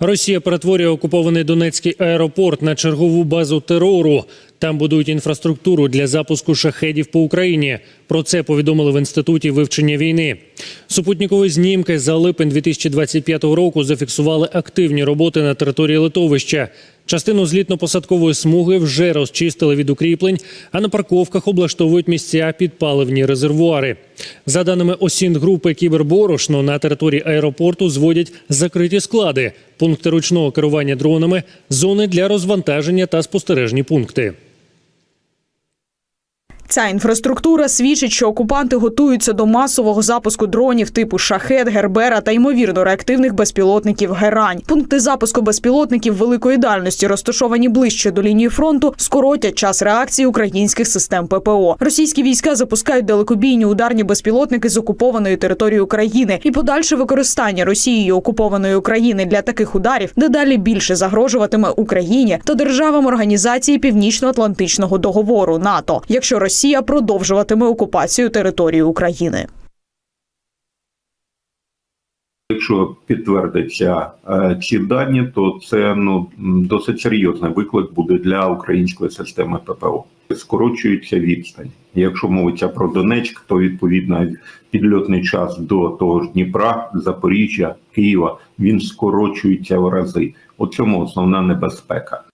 Росія перетворює окупований Донецький аеропорт на чергову базу терору. Там будують інфраструктуру для запуску шахедів по Україні. Про це повідомили в інституті вивчення війни. Супутникові знімки за липень 2025 року зафіксували активні роботи на території литовища. Частину злітно-посадкової смуги вже розчистили від укріплень, а на парковках облаштовують місця під паливні резервуари. За даними осін групи Кіберборошно, на території аеропорту зводять закриті склади, пункти ручного керування дронами, зони для розвантаження та спостережні пункти. Ця інфраструктура свідчить, що окупанти готуються до масового запуску дронів типу шахет, гербера та ймовірно реактивних безпілотників Герань. Пункти запуску безпілотників великої дальності, розташовані ближче до лінії фронту, скоротять час реакції українських систем ППО. Російські війська запускають далекобійні ударні безпілотники з окупованої території України, і подальше використання Росією окупованої України для таких ударів дедалі більше загрожуватиме Україні та державам організації Північно-Атлантичного договору НАТО, якщо Росія продовжуватиме окупацію території України. Якщо підтвердяться е, ці дані, то це ну досить серйозний виклик буде для української системи ППО. Скорочується відстань. Якщо мовиться про Донецьк, то відповідно підльотний час до того ж Дніпра, Запоріжжя, Києва він скорочується в рази. У цьому основна небезпека.